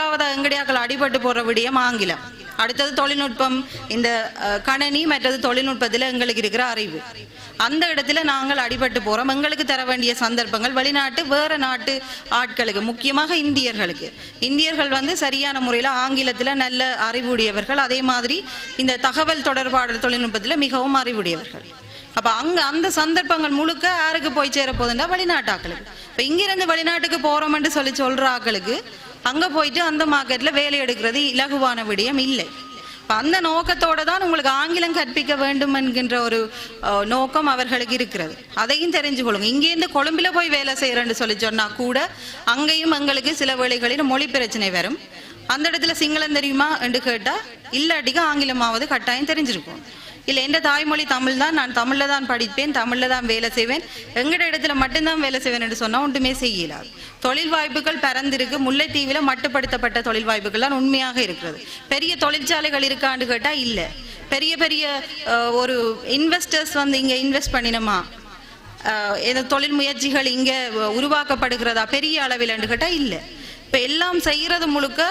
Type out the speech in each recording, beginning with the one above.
முதலாவது எங்கடியாக்கள் அடிபட்டு போற விடயம் ஆங்கிலம். அடுத்தது தொழில்நுட்பம். இந்த கணனி மற்றது தொழில்நுட்பத்தில் எங்களுக்கு இருக்கிற அறிவு. அந்த இடத்துல நாங்கள் அடிபட்டு போறோம். எங்களுக்கு தர வேண்டிய சந்தர்ப்பங்கள். வெளிநாட்டு வேற நாட்டு ஆட்களுக்கு முக்கியமாக இந்தியர்களுக்கு. இந்தியர்கள் வந்து சரியான முறையில் ஆங்கிலத்தில் நல்ல அறிவுடையவர்கள். அதே மாதிரி இந்த தகவல் தொடர்பாடல் தொழில்நுட்பத்தில் மிகவும் அறிவுடையவர்கள். அப்ப அங்க அந்த சந்தர்ப்பங்கள் முழுக்க யாருக்கு போய் சேர போகுதுன்னா வெளிநாட்டு ஆட்களுக்கு இப்ப இங்கிருந்து வெளிநாட்டுக்கு போகிறோம்னு சொல்லி சொல்ற ஆக்களுக்கு அங்கே போயிட்டு அந்த மார்க்கெட்டில் வேலை எடுக்கிறது இலகுவான விடயம் இல்லை. இப்போ அந்த நோக்கத்தோடு தான் உங்களுக்கு ஆங்கிலம் கற்பிக்க வேண்டும் என்கின்ற ஒரு நோக்கம் அவர்களுக்கு இருக்கிறது. அதையும் தெரிஞ்சு கொள்ளுங்க. இங்கேருந்து கொழும்பில் போய் வேலை செய்கிறேன்னு சொல்லி சொன்னால் கூட அங்கேயும் எங்களுக்கு சில வேலைகளில் மொழி பிரச்சனை வரும். அந்த இடத்துல சிங்களம் தெரியுமா என்று கேட்டால் இல்லாட்டிக்கு ஆங்கிலமாவது கட்டாயம் தெரிஞ்சிருக்கும். இல்லை எந்த தாய்மொழி தமிழ் தான் நான் தமிழில் தான் படிப்பேன் தமிழில் தான் வேலை செய்வேன். எங்கட இடத்துல மட்டும்தான் வேலை செய்வேன் என்று சொன்னால் ஒன்றுமே செய்யலாது தொழில் வாய்ப்புகள் பறந்திருக்கு முல்லைத்தீவில் மட்டுப்படுத்தப்பட்ட தொழில் வாய்ப்புகள் தான் உண்மையாக இருக்கிறது. பெரிய தொழிற்சாலைகள் இருக்கான்னு கேட்டால் இல்லை. பெரிய பெரிய ஒரு இன்வெஸ்டர்ஸ் வந்து இங்கே இன்வெஸ்ட் பண்ணினோமா? ஏதோ தொழில் முயற்சிகள் இங்கே உருவாக்கப்படுகிறதா? பெரிய அளவில் கேட்டால் இல்லை. இப்போ எல்லாம் செய்கிறது முழுக்க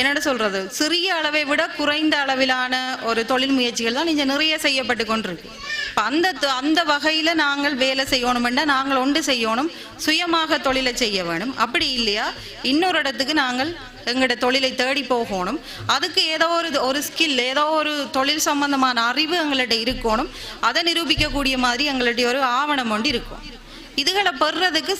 என்னோட சொல்றது? சிறிய அளவை விட குறைந்த அளவிலான ஒரு தொழில் முயற்சிகள் தான் இங்க நிறைய செய்யப்பட்டு கொண்டிருக்கு. இப்போ அந்த அந்த வகையில நாங்கள் வேலை செய்யணும்னா நாங்கள் ஒன்று செய்யணும். சுயமாக தொழிலை செய்ய வேணும். அப்படி இல்லையா? இன்னொரு இடத்துக்கு நாங்கள் எங்களோட தொழிலை தேடி போகணும். அதுக்கு ஏதோ ஒரு ஒரு ஸ்கில் ஏதோ ஒரு தொழில் சம்பந்தமான அறிவு எங்கள்கிட்ட இருக்கணும். அதை நிரூபிக்கக்கூடிய மாதிரி எங்களுடைய ஒரு ஆவணம் ஒன்று இருக்கும். இதுகளை பெறுறதுக்கு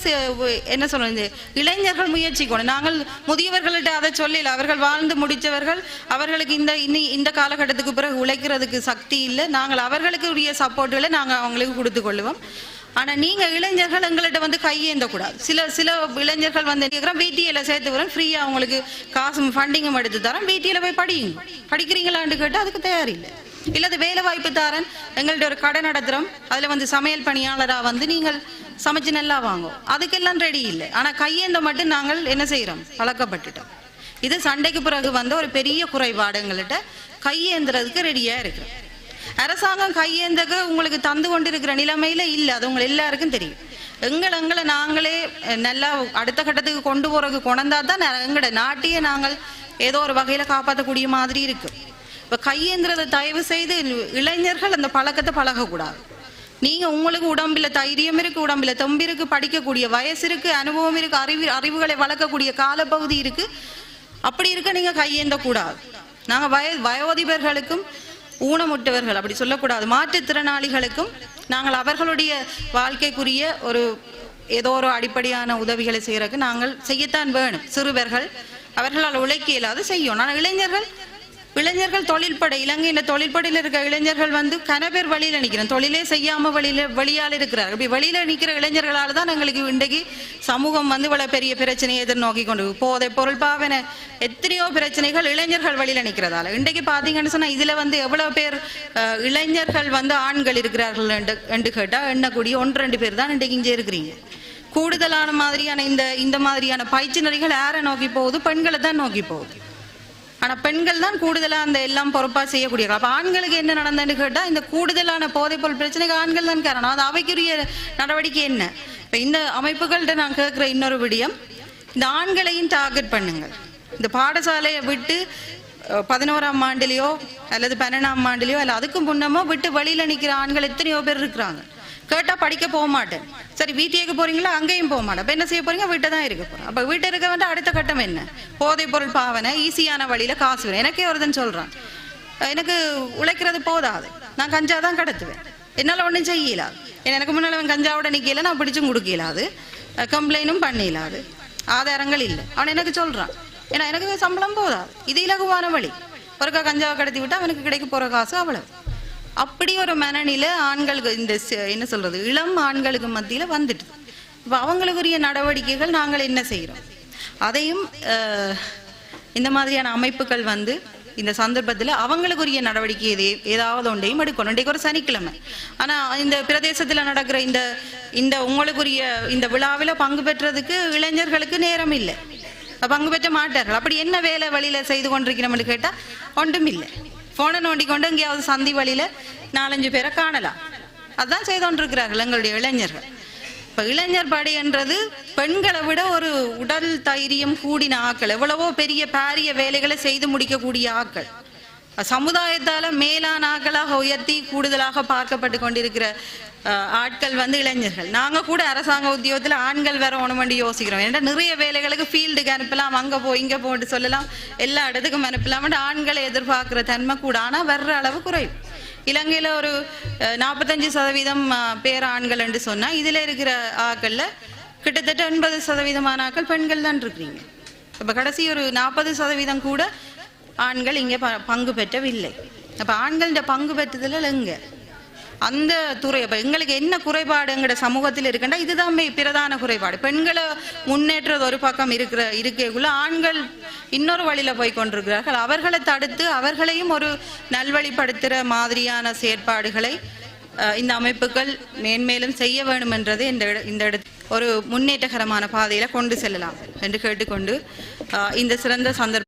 என்ன சொல்றது இளைஞர்கள் முயற்சிக்கணும். நாங்கள் முதியவர்கள்ட்ட அதை சொல்லல. அவர்கள் வாழ்ந்து முடித்தவர்கள் அவர்களுக்கு இந்த இனி இந்த காலகட்டத்துக்கு பிறகு உழைக்கிறதுக்கு சக்தி இல்லை. நாங்கள் அவர்களுக்கு உரிய சப்போர்ட்டுகளை நாங்கள் அவங்களுக்கு கொடுத்து கொள்ளுவோம். ஆனா நீங்க இளைஞர்கள் எங்கள்கிட்ட வந்து கையேந்தக்கூடாது சில சில இளைஞர்கள் வந்து கேட்குறோம் பிடிஎல சேர்த்து வரோம் ஃப்ரீயா அவங்களுக்கு காசும் ஃபண்டிங்கும் எடுத்து தரோம் பிடிஎல போய் படியுங்க. படிக்கிறீங்களான்னு கேட்டால் அதுக்கு தயாரில்லை இல்லாத வேலை வாய்ப்பு தாரன். எங்கள்கிட்ட ஒரு கடை நடத்துகிறோம் அதில் வந்து சமையல் பணியாளராக வந்து நீங்கள் சமைச்சு நல்லா வாங்கும். அதுக்கெல்லாம் ரெடி இல்லை. ஆனால் கையேந்த மட்டும் நாங்கள் என்ன செய்கிறோம் பழக்கப்பட்டுட்டோம். இது சண்டைக்கு பிறகு வந்த ஒரு பெரிய குறைபாடு எங்கள்கிட்ட கையேந்துறதுக்கு ரெடியாக இருக்கிறோம். அரசாங்கம் கையேந்தக உங்களுக்கு தந்து கொண்டிருக்கிற நிலைமையில இல்லை. அது உங்க எல்லாருக்கும் தெரியும். எங்களை எங்களை நாங்களே நல்லா அடுத்த கட்டத்துக்கு கொண்டு போறதுக்கு கொண்டா தான் எங்களோட நாட்டையே நாங்கள் ஏதோ ஒரு வகையில காப்பாற்றக்கூடிய மாதிரி இருக்கு இப்ப கையேந்திரதை தயவு செய்து இளைஞர்கள் அந்த பழக்கத்தை பழகக்கூடாது. நீங்க உங்களுக்கு உடம்புல தைரியம் இருக்கு உடம்புல தெம்பு இருக்கு படிக்கக்கூடிய வயசு இருக்கு அனுபவம் இருக்கு அறிவு அறிவுகளை வளர்க்கக்கூடிய காலப்பகுதி இருக்கு. அப்படி இருக்க நீங்க கையேந்த கூடாது நாங்க வய வயோதிபர்களுக்கும் ஊனமுற்றவர்கள் அப்படி சொல்லக்கூடாது. மாற்றுத்திறனாளிகளுக்கும் நாங்கள் அவர்களுடைய வாழ்க்கைக்குரிய ஒரு ஏதோ ஒரு அடிப்படையான உதவிகளை செய்யறதுக்கு நாங்கள் செய்யத்தான் வேணும். சிறுவர்கள் அவர்களால் உழைக்க இல்லாத செய்யும் ஆனால் இளைஞர்கள் இளைஞர்கள் தொழில்படை இலங்கையில் தொழில்படையில் இருக்க இளைஞர்கள் வந்து கனபேர் வழியில் வழியில நிற்கிறோம் தொழிலே செய்யாம வழியில வழியால் இருக்கிறார். அப்படி வழியில நிற்கிற இளைஞர்களால தான் எங்களுக்கு இன்றைக்கு சமூகம் வந்து இவ்வளவு பெரிய பிரச்சனையை எதிர்நோக்கி கொண்டு போதை பொருள் பாவன எத்தனையோ பிரச்சனைகள் இளைஞர்கள் வழியில நிற்கிறதால இன்றைக்கு பாத்தீங்கன்னு சொன்னா இதுல வந்து எவ்வளவு பேர் இளைஞர்கள் வந்து ஆண்கள் இருக்கிறார்கள் என்று- என்று கேட்டா எண்ணக்கூடிய ஒன்று ரெண்டு பேர் தான் இன்றைக்கு இங்கே இருக்கிறீங்க. கூடுதலான மாதிரியான இந்த இந்த மாதிரியான பயிற்சி பயிற்சினரிகள் யாரை நோக்கி போகுது? பெண்களை தான் நோக்கி போகுது. ஆனா பெண்கள் தான் கூடுதலா அந்த எல்லாம் பொறுப்பா செய்யக்கூடிய அப்ப ஆண்களுக்கு என்ன நடந்ததுன்னு கேட்டா இந்த கூடுதலான போதைப்பொருள் பிரச்சனைக்கு ஆண்கள் தான் காரணம். அது அவைக்குரிய நடவடிக்கை என்ன? இப்ப இந்த அமைப்புகள்கிட்ட நான் கேட்கிற இன்னொரு விடியம். இந்த ஆண்களையும் டார்கெட் பண்ணுங்கள். இந்த பாடசாலையை விட்டு பதினோராம் ஆண்டுலயோ அல்லது பன்னெண்டாம் ஆண்டுலயோ அல்ல அதுக்கும் முன்னமோ விட்டு வெளியில நிக்கிற ஆண்கள் எத்தனையோ பேர் இருக்கிறாங்க. கேட்டால் படிக்க போக மாட்டேன். சரி வீட்டுக்கு போறீங்களா? அங்கேயும் போக மாட்டேன். அப்ப என்ன செய்ய போறீங்க? வீட்டை தான் இருக்க போறேன். அப்போ வீட்டை இருக்க வந்து அடுத்த கட்டம் என்ன? போதைப் பொருள் பாவனை ஈஸியான வழியில காசு வேணும். எனக்கே ஒருத்தன் சொல்றான். எனக்கு உழைக்கிறது போதாது. நான் கஞ்சா தான் கடத்துவேன். என்னால் ஒன்றும் செய்யல. எனக்கு முன்னால அவன் கஞ்சாவோட நிற்கல நான் பிடிச்சும் கொடுக்கலாது கம்ப்ளைண்டும் பண்ணிடலாது ஆதாரங்கள் இல்லை. அவன் எனக்கு சொல்றான். ஏன்னா எனக்கு சம்பளம் போதாது. இது இலகுவான வழி. ஒருக்கா கஞ்சாவை கடத்தி விட்டு அவனுக்கு கிடைக்க போற காசு அவ்வளவு. அப்படி ஒரு மனநிலை ஆண்களுக்கு இந்த என்ன சொல்றது இளம் ஆண்களுக்கு மத்தியில வந்துட்டு. இப்போ அவங்களுக்குரிய நடவடிக்கைகள் நாங்கள் என்ன செய்கிறோம் அதையும் இந்த மாதிரியான அமைப்புகள் வந்து இந்த சந்தர்ப்பத்தில் அவங்களுக்குரிய நடவடிக்கை எது ஏதாவது ஒன்றையும் எடுக்கணும். இன்றைக்கு ஒரு சனிக்கிழமை. ஆனால் இந்த பிரதேசத்தில் நடக்கிற இந்த இந்த உங்களுக்குரிய இந்த விழாவில் பங்கு பெற்றதுக்கு இளைஞர்களுக்கு நேரம் இல்லை. பங்கு பெற்ற மாட்டார்கள். அப்படி என்ன வேலை வழியில் செய்து கொண்டிருக்கிறோம்னு கேட்டால் ஒன்றும் இல்லை. போனை நோண்டி கொண்டு எங்கேயாவது சந்தி வழியில நாலஞ்சு பேரை காணலாம். அதான் செய்து கொண்டிருக்கிறார்கள் எங்களுடைய இளைஞர்கள். இப்ப இளைஞர் படை என்றது பெண்களை விட ஒரு உடல் தைரியம் கூடின ஆக்கள் எவ்வளவோ பெரிய பாரிய வேலைகளை செய்து முடிக்கக்கூடிய ஆக்கள். சமுதாயத்தால் மேலான ஆக்களாக உயர்த்தி கூடுதலாக பார்க்கப்பட்டு கொண்டிருக்கிற ஆட்கள் வந்து இளைஞர்கள். நாங்கள் கூட அரசாங்க உத்தியோகத்தில் ஆண்கள் வேற ஒன்று யோசிக்கிறோம். ஏன்னா நிறைய வேலைகளுக்கு ஃபீல்டுக்கு அனுப்பலாம் அங்கே போ இங்கே போட்டு சொல்லலாம். எல்லா இடத்துக்கும் அனுப்பலாம் ஆண்களை எதிர்பார்க்குற தன்மை கூட ஆனால் வர்ற அளவு குறையும் இலங்கையில் ஒரு நாற்பத்தஞ்சு சதவீதம் பேர் ஆண்கள் என்று சொன்னால் இதில் இருக்கிற ஆக்களில் கிட்டத்தட்ட எண்பது சதவீதமான ஆக்கள் பெண்கள் தான் இருக்கிறீங்க. இப்போ கடைசி ஒரு நாற்பது சதவீதம் கூட ஆண்கள் இங்கே ப- பங்கு பெற்றவில்லை. அப்போ ஆண்கள பங்கு பெற்றதில் எங்கே? அந்த துறை இப்போ எங்களுக்கு என்ன குறைபாடு எங்களோட சமூகத்தில் இருக்குன்னா இதுதான் மே- பிரதான குறைபாடு. பெண்களை முன்னேற்றது ஒரு பக்கம் இருக்கிற இருக்கைக்குள்ள ஆண்கள் இன்னொரு வழியில் போய் கொண்டிருக்கிறார்கள். அவர்களை தடுத்து அவர்களையும் ஒரு நல்வழிப்படுத்துகிற மாதிரியான செயற்பாடுகளை இந்த அமைப்புகள் மேன்மேலும் செய்ய வேண்டும் என்றது இந்த இந்த இடத்து ஒரு முன்னேற்றகரமான பாதையில் கொண்டு செல்லலாம் என்று கேட்டுக்கொண்டு இந்த சிறந்த சந்தர்ப்பம்